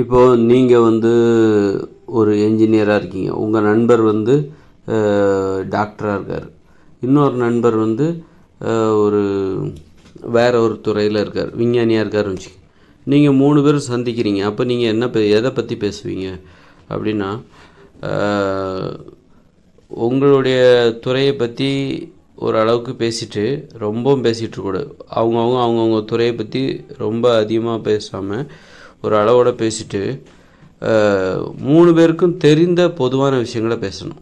இப்போது நீங்கள் வந்து ஒரு என்ஜினியராக இருக்கீங்க. உங்கள் நண்பர் வந்து டாக்டராக இருக்கார். இன்னொரு நண்பர் வந்து ஒரு வேற ஒரு துறையில் இருக்கார். விஞ்ஞானியாக இருக்காருன்னு வச்சு நீங்கள் மூணு பேரும் சந்திக்கிறீங்க. அப்போ நீங்கள் என்ன பே எதை பற்றி பேசுவீங்க? அப்படின்னா உங்களுடைய துறையை பற்றி ஓரளவுக்கு பேசிட்டு ரொம்பவும் பேசிகிட்டு இருக்கக்கூடாது. அவங்கவுங்க அவங்கவுங்க துறையை பற்றி ரொம்ப அதிகமாக பேசாமல் ஒரு அளவோட பேசிட்டு மூணு பேருக்கும் தெரிந்த பொதுவான விஷயங்களை பேசணும்.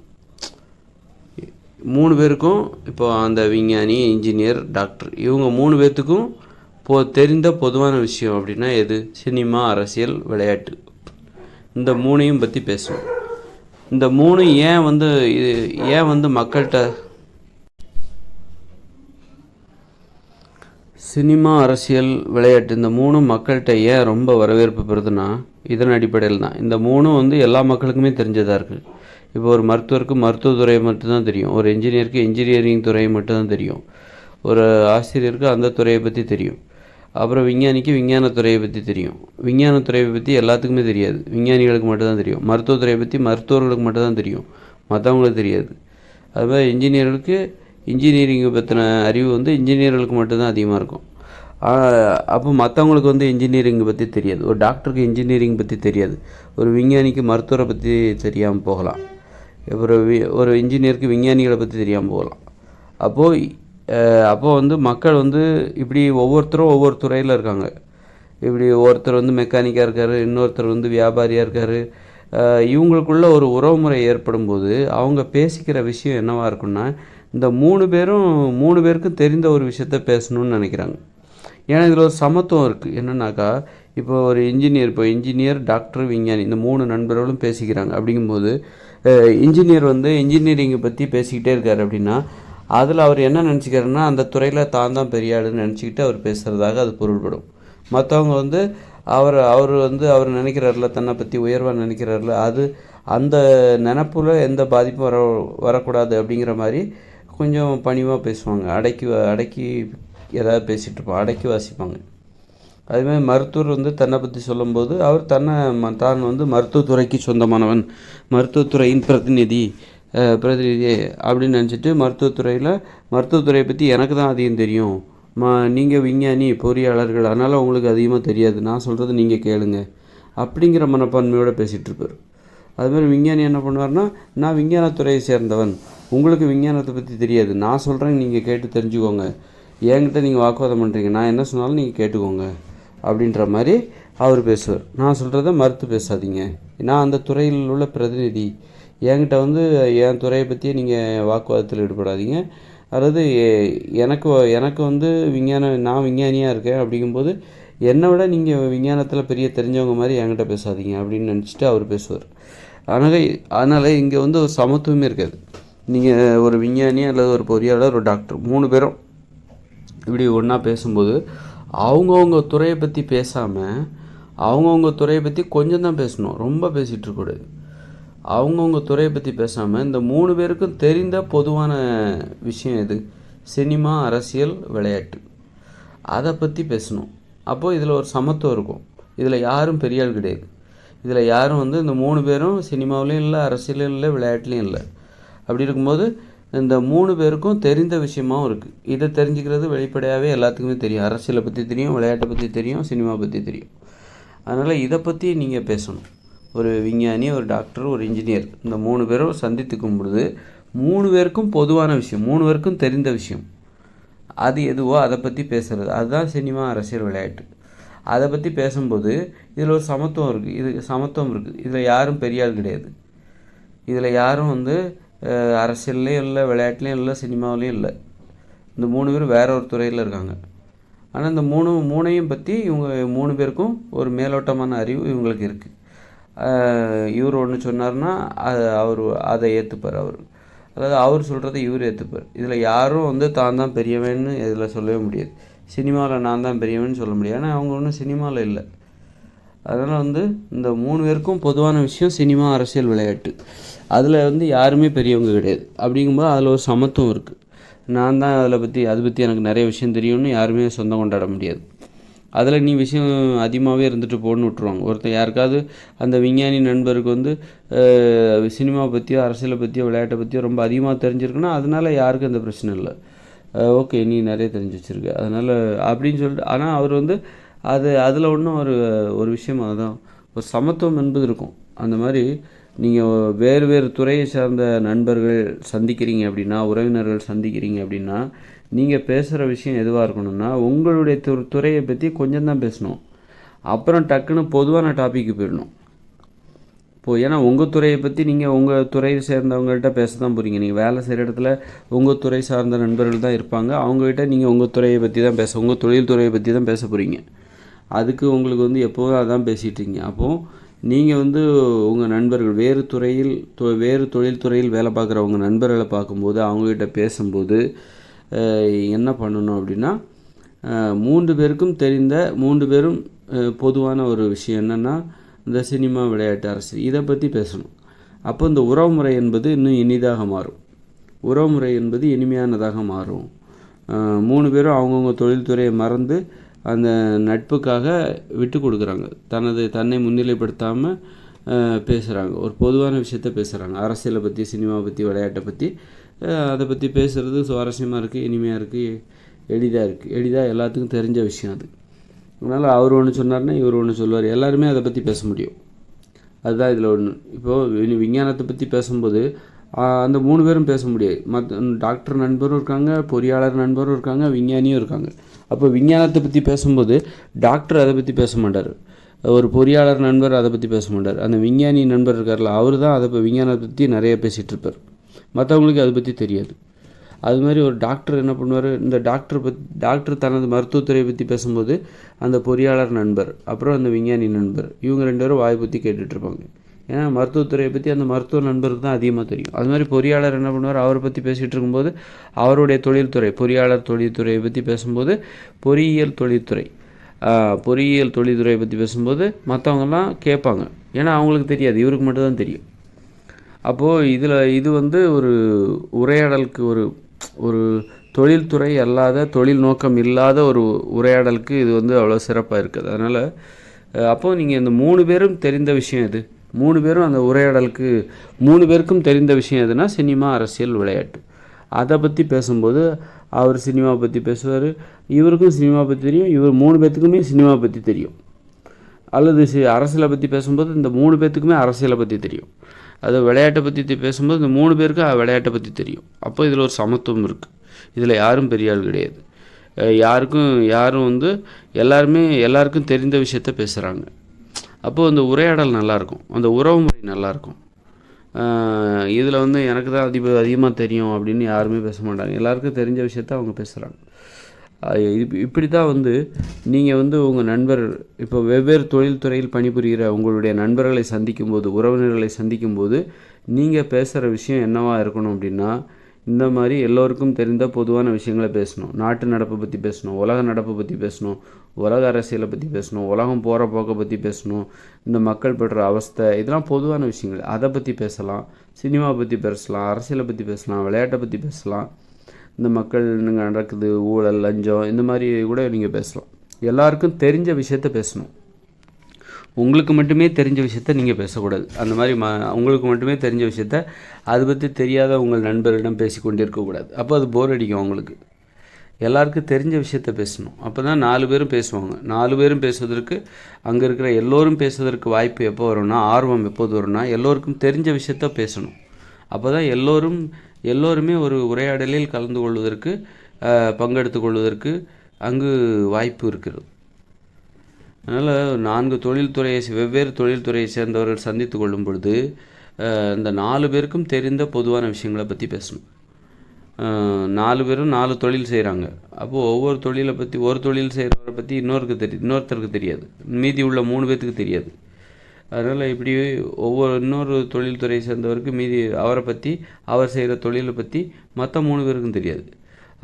மூணு பேருக்கும் இப்போ அந்த விஞ்ஞானி இன்ஜினியர் டாக்டர் இவங்க மூணு பேர்த்துக்கும் பொ தெரிந்த பொதுவான விஷயம் அப்படின்னா எது? சினிமா அரசியல் விளையாட்டு. இந்த மூணையும் பற்றி பேசணும் இந்த மூணு ஏன் வந்து இது ஏன் வந்து மக்கள்கிட்ட சினிமா அரசியல் விளையாட்டு இந்த மூணும் மக்கள்கிட்ட ஏன் ரொம்ப வரவேற்பு பெறுதுன்னா இதன் அடிப்படையில் தான். இந்த மூணும் வந்து எல்லா மக்களுக்குமே தெரிஞ்சதாக இருக்குது இப்போ ஒரு மருத்துவருக்கு மருத்துவத்துறை மட்டும்தான் தெரியும். ஒரு இன்ஜினியருக்கு இன்ஜினியரிங் துறை மட்டும்தான் தெரியும். ஒரு ஆசிரியருக்கு அந்த துறையை பற்றி தெரியும். அப்புறம் விஞ்ஞானிக்கு விஞ்ஞானத்துறையை பற்றி தெரியும். விஞ்ஞானத்துறையை பற்றி எல்லாத்துக்குமே தெரியாது. விஞ்ஞானிகளுக்கு மட்டும்தான் தெரியும். மருத்துவத்துறையை பற்றி மருத்துவர்களுக்கு மட்டும்தான் தெரியும். மற்றவங்களுக்கு தெரியாது. அது மாதிரி இன்ஜினியர்களுக்கு இன்ஜினியரிங்கை பற்றின அறிவு வந்து இன்ஜினியர்களுக்கு மட்டும்தான் அதிகமாக இருக்கும். அப்போ மற்றவங்களுக்கு வந்து இன்ஜினியரிங் பற்றி தெரியாது. ஒரு டாக்டருக்கு இன்ஜினியரிங் பற்றி தெரியாது. ஒரு விஞ்ஞானிக்கு மருத்துவரை பற்றி தெரியாமல் போகலாம். ஒரு வி ஒரு இன்ஜினியருக்கு விஞ்ஞானிகளை பற்றி தெரியாமல் போகலாம். அப்போது அப்போது வந்து மக்கள் வந்து இப்படி ஒவ்வொருத்தரும் ஒவ்வொரு துறையில் இருக்காங்க. இப்படி ஒருத்தர் வந்து மெக்கானிக்காக இருக்கார் இன்னொருத்தர் வந்து வியாபாரியாக இருக்கார். இவங்களுக்குள்ள ஒரு உறவுமுறை ஏற்படும் போது அவங்க பேசிக்கிற விஷயம் என்னவாக இருக்குன்னா இந்த மூணு பேரும் மூணு பேருக்கும் தெரிந்த ஒரு விஷயத்த பேசணும்னு நினைக்கிறாங்க. ஏன்னா இதில் ஒரு சமத்துவம் இருக்குது என்னன்னாக்கா இப்போ ஒரு இன்ஜினியர் இப்போ இன்ஜினியர் டாக்டர் விஞ்ஞானி இந்த மூணு நண்பர்களும் பேசிக்கிறாங்க. அப்படிங்கும்போது இன்ஜினியர் வந்து இன்ஜினியரிங்கை பற்றி பேசிக்கிட்டே இருக்கார் அப்படின்னா அதில் அவர் என்ன நினச்சிக்கிறாருன்னா அந்த துறையில் தான் தான் பெரிய ஆளுன்னு நினச்சிக்கிட்டு அவர் பேசுகிறதாக அது பொருள்படும். மற்றவங்க வந்து அவர் அவர் வந்து அவர் நினைக்கிறார்ல தன்னை பற்றி உயர்வாக நினைக்கிறார்ல அது அந்த நினப்பில் எந்த பாதிப்பும் வர வரக்கூடாது அப்படிங்கிற மாதிரி கொஞ்சம் பணிவாக பேசுவாங்க. அடக்கி வ- அடக்கி ஏதாவது பேசிகிட்டு இருப்பாங்க அடக்கி வாசிப்பாங்க. அதுமாதிரி மருத்துவர் வந்து தன்னை பற்றி சொல்லும்போது அவர் தன்னை ம- தான் வந்து மருத்துவத்துறைக்கு சொந்தமானவன். மருத்துவத்துறையின் பிரதிநிதி பிரதிநிதி அப்படின்னு நினச்சிட்டு மருத்துவத்துறையில் மருத்துவத்துறையை பற்றி எனக்கு தான் அதிகம் தெரியும். மா நீங்கள் விஞ்ஞானி பொறியாளர்கள் அதனால் உங்களுக்கு அதிகமாக தெரியாது. நான் சொல்கிறது நீங்கள் கேளுங்க. அப்படிங்கிற மனப்பான்மையோடு பேசிகிட்டு இருப்பார். அதுமாதிரி விஞ்ஞானி என்ன பண்ணுவார்னா நான் விஞ்ஞானத்துறையை சேர்ந்தவன். உங்களுக்கு விஞ்ஞானத்தை பற்றி தெரியாது. நான் சொல்கிறேன் நீங்கள் கேட்டு தெரிஞ்சுக்கோங்க. என்கிட்ட நீங்கள் வாக்குவாதம் பண்ணுறீங்க நான் என்ன சொன்னாலும் நீங்கள் கேட்டுக்கோங்க. அப்படின்ற மாதிரி அவர் பேசுவார். நான் சொல்கிறத மறுத்து பேசாதீங்க. நான் அந்த துறையில் உள்ள பிரதிநிதி. என்கிட்ட வந்து என் துறையை பற்றியே நீங்கள் வாக்குவாதத்தில் ஈடுபடாதீங்க. அதாவது எனக்கு எனக்கு வந்து விஞ்ஞானம் நான் விஞ்ஞானியாக இருக்கேன் அப்படிங்கும்போது என்னை விட நீங்கள் விஞ்ஞானத்தில் பெரிய தெரிஞ்சவங்க மாதிரி என்கிட்ட பேசாதீங்க அப்படின்னு நினச்சிட்டு அவர் பேசுவார். அதனால் அதனால் இங்கே வந்து ஒரு சமத்துவமே இருக்காது. நீங்கள் ஒரு விஞ்ஞானி அல்லது ஒரு பொறியாளர் ஒரு டாக்டர் மூணு பேரும் இப்படி ஒன்றா பேசும்போது அவங்கவுங்க துறையை பற்றி பேசாமல் அவங்கவுங்க துறையை பற்றி கொஞ்சம் தான் பேசணும். ரொம்ப பேசிகிட்டு இருக்கக்கூடாது. அவங்கவுங்க துறையை பற்றி பேசாமல் இந்த மூணு பேருக்கும் தெரிந்த பொதுவான விஷயம் எது? சினிமா அரசியல் விளையாட்டு. அதை பற்றி பேசணும். அப்போது இதில் ஒரு சமத்துவம் இருக்கும். இதில் யாரும் பெரிய ஆள் கிடையாது. இதில் யாரும் வந்து இந்த மூணு பேரும் சினிமாவிலையும் இல்லை அரசியலும் இல்லை விளையாட்டுலையும் இல்லை. அப்படி இருக்கும்போது இந்த மூணு பேருக்கும் தெரிந்த விஷயமாகவும் இருக்குது இதை தெரிஞ்சுக்கிறது வெளிப்படையாகவே எல்லாத்துக்குமே தெரியும். அரசியலை பற்றி தெரியும் விளையாட்டை பற்றி தெரியும் சினிமா பற்றி தெரியும். அதனால் இதை பற்றி நீங்கள் பேசணும். ஒரு விஞ்ஞானி ஒரு டாக்டர் ஒரு இன்ஜினியர் இந்த மூணு பேரும் சந்தித்துக்கும் பொழுது மூணு பேருக்கும் பொதுவான விஷயம் மூணு பேருக்கும் தெரிந்த விஷயம். அது எதுவோ அதை பற்றி பேசுகிறது அதுதான் சினிமா அரசியல் விளையாட்டு. அதை பற்றி பேசும்போது இதில் ஒரு சமத்துவம் இருக்குது இது சமத்துவம் இருக்குது இதில் யாரும் பெரிய ஆள் கிடையாது. இதில் யாரும் வந்து அரசியல்லையும் இல்லை விளையாட்டுலேயும் இல்லை சினிமாவிலையும் இல்லை. இந்த மூணு பேர் வேற ஒரு துறையில் இருக்காங்க. ஆனால் இந்த மூணு மூணையும் பற்றி இவங்க மூணு பேருக்கும் ஒரு மேலோட்டமான அறிவு இவங்களுக்கு இருக்குது இவர் ஒன்று சொன்னார்னா அது அவர் அதை ஏற்றுப்பார் அவர். அதாவது அவர் சொல்கிறத இவர் ஏற்றுப்பார் இதில் யாரும் வந்து தான் தான் பெரியவன்னு இதில் சொல்லவே முடியாது. சினிமாவில் நான் தான் பெரியவன்னு சொல்ல முடியாது. ஆனால் அவங்க ஒன்றும் சினிமாவில் இல்லை. அதனால் வந்து இந்த மூணு பேருக்கும் பொதுவான விஷயம் சினிமா அரசியல் விளையாட்டு. அதில் வந்து யாருமே பெரியவங்க கிடையாது. அப்படிங்கும்போது அதில் ஒரு சமத்துவம் இருக்குது நான் தான் அதில் பற்றி அதை பற்றி எனக்கு நிறைய விஷயம் தெரியும்னு யாருமே சொந்தம் கொண்டாட முடியாது. அதில் நீ விஷயம் அதிகமாகவே இருந்துட்டு போன்னு விட்ருவாங்க ஒருத்தர் யாருக்காவது அந்த விஞ்ஞானி நண்பருக்கு வந்து சினிமா பற்றியோ அரசியலை பற்றியோ விளையாட்டை பற்றியோ ரொம்ப அதிகமாக தெரிஞ்சிருக்குன்னா அதனால யாருக்கும் அந்த பிரச்சனை இல்லை. ஓகே நீ நிறைய தெரிஞ்சு வச்சுருக்க அதனால் அப்படின்னு சொல்லிட்டு ஆனால் அவர் வந்து அது அதில் ஒன்றும் ஒரு ஒரு விஷயம் அதுதான். ஒரு சமத்துவம் என்பது இருக்கும். அந்த மாதிரி நீங்கள் வேறு வேறு துறையை சார்ந்த நண்பர்கள் சந்திக்கிறீங்க அப்படின்னா உறவினர்கள் சந்திக்கிறீங்க அப்படின்னா நீங்கள் பேசுகிற விஷயம் எதுவாக இருக்கணும்னா உங்களுடைய து துறையை பற்றி கொஞ்சம் தான் பேசணும். அப்புறம் டக்குன்னு பொதுவான டாபிக்கு போயிடணும். இப்போது ஏன்னா உங்கள் துறையை பற்றி நீங்கள் உங்கள் துறையை சேர்ந்தவங்கள்ட்ட பேச தான் போகிறீங்க நீங்கள் வேலை செய்கிற இடத்துல உங்கள் துறை சார்ந்த நண்பர்கள் தான் இருப்பாங்க. அவங்ககிட்ட நீங்கள் உங்கள் துறையை பற்றி தான் பேச உங்கள் தொழில் துறையை பற்றி தான் பேச போகிறீங்க அதுக்கு உங்களுக்கு வந்து எப்போதும் அதான் பேசிகிட்டு இருக்கீங்க. அப்போது நீங்கள் வந்து உங்கள் நண்பர்கள் வேறு துறையில் தொ- வேறு தொழில்துறையில் வேலை பார்க்குற உங்கள் நண்பர்களை பார்க்கும்போது அவங்ககிட்ட பேசும்போது என்ன பண்ணணும் அப்படின்னா மூன்று பேருக்கும் தெரிந்த மூன்று பேரும் பொதுவான ஒரு விஷயம் என்னென்னா இந்த சினிமா விளையாட்டு அரசு. இதை பற்றி பேசணும். அப்போ இந்த உறவுமுறை என்பது இன்னும் இனிதாக மாறும். உறவுமுறை என்பது இனிமையானதாக மாறும். மூணு பேரும் அவங்கவுங்க தொழில்துறையை மறந்து அந்த நட்புக்காக விட்டு கொடுக்குறாங்க. தனது தன்னை முன்னிலைப்படுத்தாமல் பேசுகிறாங்க ஒரு பொதுவான விஷயத்த பேசுகிறாங்க அரசியலை பற்றி சினிமா பற்றி விளையாட்டை பற்றி அதை பற்றி பேசுகிறது சுவாரஸ்யமாக இருக்குது இனிமையாக இருக்குது எளிதாக இருக்குது எளிதாக எல்லாத்துக்கும் தெரிஞ்ச விஷயம் அது. அதனால் அவர் ஒன்று சொன்னார்னா இவர் ஒன்று சொல்லுவார். எல்லாருமே அதை பற்றி பேச முடியும். அதுதான் இதில் ஒன்று இப்போது விஞ்ஞானத்தை பற்றி பேசும்போது அந்த மூணு பேரும் பேச முடியாது. மற்ற டாக்டர் நண்பரும் இருக்காங்க பொறியாளர் நண்பரும் இருக்காங்க விஞ்ஞானியும் இருக்காங்க. அப்போ விஞ்ஞானத்தை பற்றி பேசும்போது டாக்டர் அதை பற்றி பேச மாட்டார். ஒரு பொறியாளர் நண்பர் அதை பற்றி பேச மாட்டார். அந்த விஞ்ஞானி நண்பர் இருக்கார்ல அவர் தான் அதை விஞ்ஞானத்தை பற்றி நிறைய பேசிகிட்டு இருப்பார். மற்றவங்களுக்கு அதை பற்றி தெரியாது. அது மாதிரி ஒரு டாக்டர் என்ன பண்ணுவார் இந்த டாக்டர் பத் டாக்டர் தனது மருத்துவத்துறையை பற்றி பேசும்போது அந்த பொறியாளர் நண்பர் அப்புறம் அந்த விஞ்ஞானி நண்பர் இவங்க ரெண்டு பேரும் வாய் பற்றி கேட்டுட்ருப்பாங்க ஏன்னா மருத்துவத்துறையை பற்றி அந்த மருத்துவ நண்பருக்கு தான் அதிகமாக தெரியும். அது மாதிரி பொறியாளர் என்ன பண்ணுவார்? அவரை பற்றி பேசிகிட்டு இருக்கும்போது அவருடைய தொழில்துறை பொறியாளர் தொழில்துறையை பற்றி பேசும்போது பொறியியல் தொழில்துறை பொறியியல் தொழில்துறையை பற்றி பேசும்போது மற்றவங்கெல்லாம் கேட்பாங்க. ஏன்னா அவங்களுக்கு தெரியாது. இவருக்கு மட்டும்தான் தெரியும். அப்போது இதில் இது வந்து ஒரு உரையாடலுக்கு ஒரு ஒரு தொழில்துறை அல்லாத தொழில் நோக்கம் இல்லாத ஒரு உரையாடலுக்கு இது வந்து அவ்வளோ சிறப்பாக இருக்குது. அதனால் அப்போது நீங்கள் இந்த மூணு பேரும் தெரிந்த விஷயம் எது? மூணு பேரும் அந்த உரையாடலுக்கு மூணு பேருக்கும் தெரிந்த விஷயம் எதுனா சினிமா அரசியல் விளையாட்டு. அதை பற்றி பேசும்போது அவர் சினிமா பற்றி பேசுவார் இவருக்கும் சினிமா பற்றி தெரியும் இவர் மூணு பேர்த்துக்குமே சினிமா பற்றி தெரியும். அல்லது சி- அரசியலை பற்றி பேசும்போது இந்த மூணு பேர்த்துக்குமே அரசியலை பற்றி தெரியும். அது விளையாட்டை பற்றி பேசும்போது இந்த மூணு பேருக்கு விளையாட்டை பற்றி தெரியும். அப்போ இதில் ஒரு சமத்துவம் இருக்குது இதில் யாரும் பெரிய ஆள் கிடையாது. யாருக்கும் யாரும் வந்து எல்லாருமே எல்லாருக்கும் தெரிந்த விஷயத்த பேசுகிறாங்க அப்போது அந்த உரையாடல் நல்லாயிருக்கும். அந்த உறவுமுறை நல்லாயிருக்கும். இதில் வந்து எனக்கு தான் அதிக அதிகமாக தெரியும் அப்படின்னு யாருமே பேச மாட்டாங்க. எல்லாருக்கும் தெரிஞ்ச விஷயத்த அவங்க பேசுகிறாங்க. இப்படி தான் வந்து நீங்கள் வந்து உங்கள் நண்பர் இப்போ வெவ்வேறு தொழில்துறையில் பணிபுரிகிற உங்களுடைய நண்பர்களை சந்திக்கும்போது உறவினர்களை சந்திக்கும்போது நீங்கள் பேசுகிற விஷயம் என்னவாக இருக்கணும் அப்படின்னா இந்த மாதிரி எல்லோருக்கும் தெரிந்த பொதுவான விஷயங்களை பேசணும். நாட்டு நடப்பை பற்றி பேசணும் உலக நடப்பை பற்றி பேசணும் உலக அரசியலை பற்றி பேசணும் உலகம் போகிற போக்கை பற்றி பேசணும் இந்த மக்கள் படுற அவஸ்தை இதெல்லாம் பொதுவான விஷயங்கள். அதை பற்றி பேசலாம் சினிமா பற்றி பேசலாம் அரசியலை பற்றி பேசலாம் விளையாட்டை பற்றி பேசலாம். இந்த மக்கள் இங்க நடக்குது ஊழல் லஞ்சம் இந்த மாதிரி கூட நீங்கள் பேசலாம். எல்லாருக்கும் தெரிஞ்ச விஷயத்த பேசணும். உங்களுக்கு மட்டுமே தெரிஞ்ச விஷயத்த நீங்கள் பேசக்கூடாது. அந்த மாதிரி ம உங்களுக்கு மட்டுமே தெரிஞ்ச விஷயத்த அதை பற்றி தெரியாத உங்கள் நண்பரிடம் பேசிக்கொண்டே இருக்கக்கூடாது அப்போ அது போர் அடிக்கும் உங்களுக்கு எல்லாருக்கும் தெரிஞ்ச விஷயத்த பேசணும். அப்போ தான் நாலு பேரும் பேசுவாங்க. நாலு பேரும் பேசுவதற்கு அங்கே இருக்கிற எல்லோரும் பேசுவதற்கு வாய்ப்பு எப்போ வரும்னா ஆர்வம் எப்போது வரும்னா எல்லோருக்கும் தெரிஞ்ச விஷயத்த பேசணும். அப்போ தான் எல்லோரும் எல்லோருமே ஒரு உரையாடலில் கலந்து கொள்வதற்கு பங்கெடுத்து கொள்வதற்கு அங்கு வாய்ப்பு இருக்கிறது. அதனால் நான்கு தொழில்துறையை வெவ்வேறு தொழில்துறையை சேர்ந்தவர்கள் சந்தித்து கொள்ளும் பொழுது இந்த நாலு பேருக்கும் தெரிந்த பொதுவான விஷயங்களை பற்றி பேசணும். நாலு பேரும் நாலு தொழில் செய்கிறாங்க அப்போது ஒவ்வொரு தொழிலை பற்றி ஒரு தொழில் செய்கிறவரை பற்றி இன்னொருக்கு தெரியும் இன்னொருத்தருக்கு தெரியாது. மீதி உள்ள மூணு பேர்த்துக்கு தெரியாது. அதனால் இப்படி ஒவ்வொரு இன்னொரு தொழில்துறையை சேர்ந்தவருக்கு மீதி அவரை பற்றி அவர் செய்கிற தொழிலை பற்றி மற்ற மூணு பேருக்கும் தெரியாது.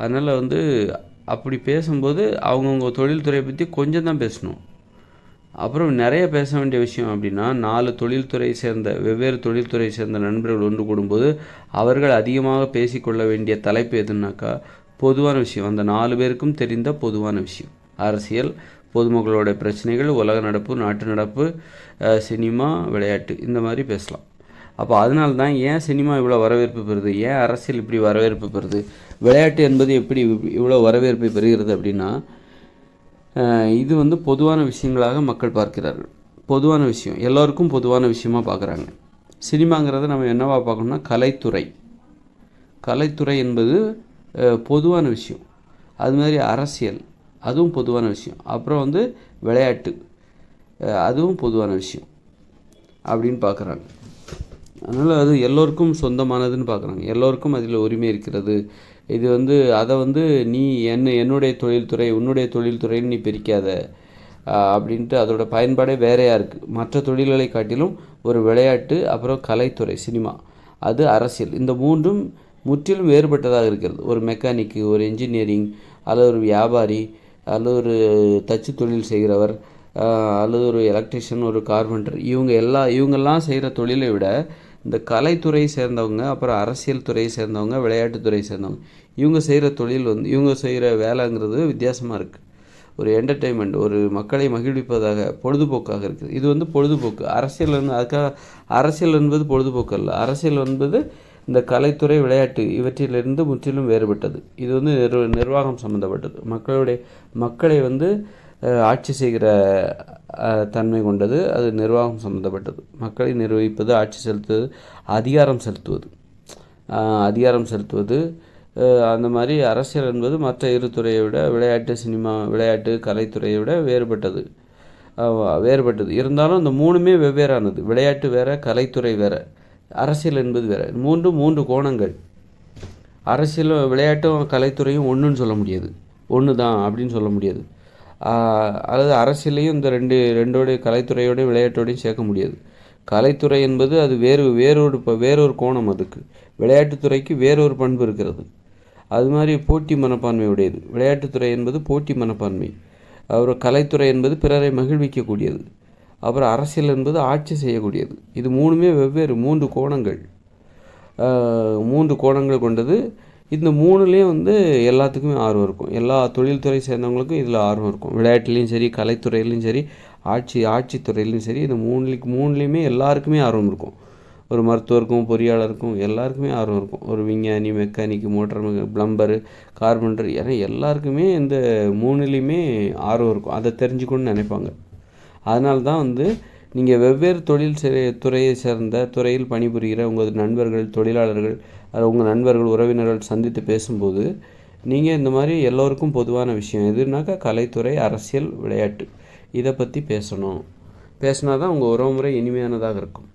அதனால் வந்து அப்படி பேசும்போது அவங்கவுங்க தொழில்துறையை பற்றி கொஞ்சம் தான் பேசணும். அப்புறம் நிறைய பேச வேண்டிய விஷயம் அப்படின்னா நாலு தொழில்துறை சேர்ந்த வெவ்வேறு தொழில்துறை சேர்ந்த நண்பர்கள் ஒன்று கூடும்போது அவர்கள் அதிகமாக பேசிக்கொள்ள வேண்டிய தலைப்பு எதுனாக்கா பொதுவான விஷயம். அந்த நாலு பேருக்கும் தெரிந்த பொதுவான விஷயம். அரசியல் பொதுமக்களோட பிரச்சனைகள் உலக நடப்பு நாட்டு நடப்பு சினிமா விளையாட்டு இந்த மாதிரி பேசலாம். அப்போ அதனால தான் ஏன் சினிமா இவ்வளோ வரவேற்பு பெறுது? ஏன் அரசியல் இப்படி வரவேற்பு பெறுது? விளையாட்டு என்பது எப்படி இவ்வளோ வரவேற்பை பெறுகிறது அப்படின்னா இது வந்து பொதுவான விஷயங்களாக மக்கள் பார்க்கிறார்கள். பொதுவான விஷயம். எல்லோருக்கும் பொதுவான விஷயமா பார்க்குறாங்க. சினிமாங்கிறத நம்ம என்னவா பார்க்கணும்னா கலைத்துறை. கலைத்துறை என்பது பொதுவான விஷயம். அது மாதிரி அரசியல். அதுவும் பொதுவான விஷயம். அப்புறம் வந்து விளையாட்டு. அதுவும் பொதுவான விஷயம். அப்படின்னு பார்க்குறாங்க. அதனால் அது எல்லோருக்கும் சொந்தமானதுன்னு பார்க்குறாங்க. எல்லோருக்கும் அதில் உரிமை இருக்கிறது. இது வந்து அதை வந்து நீ என்ன என்னுடைய தொழில்துறை உன்னுடைய தொழில்துறைன்னு நீ பிரிக்காத அப்படின்ட்டு அதோட பயன்பாடே வேறையாக இருக்குது மற்ற தொழில்களை காட்டிலும் ஒரு விளையாட்டு அப்புறம் கலைத்துறை சினிமா அது அரசியல். இந்த மூன்றும் முற்றிலும் வேறுபட்டதாக இருக்கிறது. ஒரு மெக்கானிக்கு ஒரு இன்ஜினியரிங் அல்லது ஒரு வியாபாரி அல்லது ஒரு தச்சு தொழில் செய்கிறவர் அல்லது ஒரு எலக்ட்ரிஷியன் ஒரு கார்பெண்டர் இவங்க எல்லா இவங்கெல்லாம் செய்கிற தொழிலை விட இந்த கலைத்துறையை சேர்ந்தவங்க அப்புறம் அரசியல் துறையை சேர்ந்தவங்க விளையாட்டுத்துறையை சேர்ந்தவங்க இவங்க செய்கிற தொழில் வந்து இவங்க செய்கிற வேலைங்கிறது வித்தியாசமாக இருக்குது ஒரு என்டர்டெயின்மெண்ட் ஒரு மக்களை மகிழ்விப்பதாக பொழுதுபோக்காக இருக்குது. இது வந்து பொழுதுபோக்கு. அரசியல் வந்து அதுக்காக அரசியல் என்பது பொழுதுபோக்கு அல்ல. அரசியல் என்பது இந்த கலைத்துறை விளையாட்டு இவற்றிலிருந்து முற்றிலும் வேறுபட்டது. இது வந்து நிர்வ நிர்வாகம் சம்மந்தப்பட்டது மக்களுடைய மக்களை வந்து ஆட்சி செய்கிற தன்மை கொண்டது அது நிர்வாகம் சம்மந்தப்பட்டது மக்களை நிர்வகிப்பது ஆட்சி செலுத்துவது அதிகாரம் செலுத்துவது. அதிகாரம் செலுத்துவது அந்த மாதிரி அரசியல் என்பது மற்ற இரு துறையை விட விளையாட்டு சினிமா விளையாட்டு கலைத்துறையை விட வேறுபட்டது. வேறுபட்டது. இருந்தாலும் அந்த மூணுமே வெவ்வேறானது. விளையாட்டு வேற கலைத்துறை வேற அரசியல் என்பது வேற. மூன்று மூன்று கோணங்கள். அரசியலும் விளையாட்டும் கலைத்துறையும் ஒன்றுன்னு சொல்ல முடியாது. ஒன்று தான் அப்படின்னு சொல்ல முடியாது. அல்லது அரசியலையும் இந்த ரெண்டு ரெண்டோடைய கலைத்துறையோடையும் விளையாட்டோடையும் சேர்க்க முடியாது. கலைத்துறை என்பது அது வேறு வேறொரு இப்போ வேறொரு கோணம் அதுக்கு. விளையாட்டுத்துறைக்கு வேறொரு பண்பு இருக்கிறது. அது மாதிரி போட்டி மனப்பான்மை உடையது விளையாட்டுத்துறை என்பது போட்டி மனப்பான்மை. அப்புறம் கலைத்துறை என்பது பிறரை மகிழ்விக்கக்கூடியது. அப்புறம் அரசியல் என்பது ஆட்சி செய்யக்கூடியது. இது மூணுமே வெவ்வேறு மூன்று கோணங்கள். மூன்று கோணங்கள் கொண்டது. இந்த மூணுலேயும் வந்து எல்லாத்துக்குமே ஆர்வம் இருக்கும். எல்லா தொழில்துறை சேர்ந்தவங்களுக்கும் இதில் ஆர்வம் இருக்கும். விளையாட்டுலேயும் சரி கலைத்துறையிலையும் சரி ஆட்சி ஆட்சித்துறையிலையும் சரி இந்த மூணுலைக்கு மூணுலேயுமே எல்லாருக்குமே ஆர்வம் இருக்கும். ஒரு மருத்துவருக்கும் பொறியாளருக்கும் எல்லாருக்குமே ஆர்வம் இருக்கும். ஒரு விஞ்ஞானி மெக்கானிக் மோட்டார் ப்ளம்பரு கார்பெண்டர் ஏன்னா எல்லாருக்குமே இந்த மூணுலேயுமே ஆர்வம் இருக்கும். அதை தெரிஞ்சுக்கணும்னு நினைப்பாங்க. அதனால தான் வந்து நீங்கள் வெவ்வேறு தொழில் துறையை சேர்ந்த துறையில் பணிபுரிகிற உங்கள் நண்பர்கள் தொழிலாளர்கள் அது உங்கள் நண்பர்கள் உறவினர்கள் சந்தித்து பேசும்போது நீங்கள் இந்த மாதிரி எல்லோருக்கும் பொதுவான விஷயம் எதுனாக்கா கலைத்துறை அரசியல் விளையாட்டு. இதை பற்றி பேசணும். பேசினா தான் உங்கள் உறவுமுறை இனிமையானதாக இருக்கும்.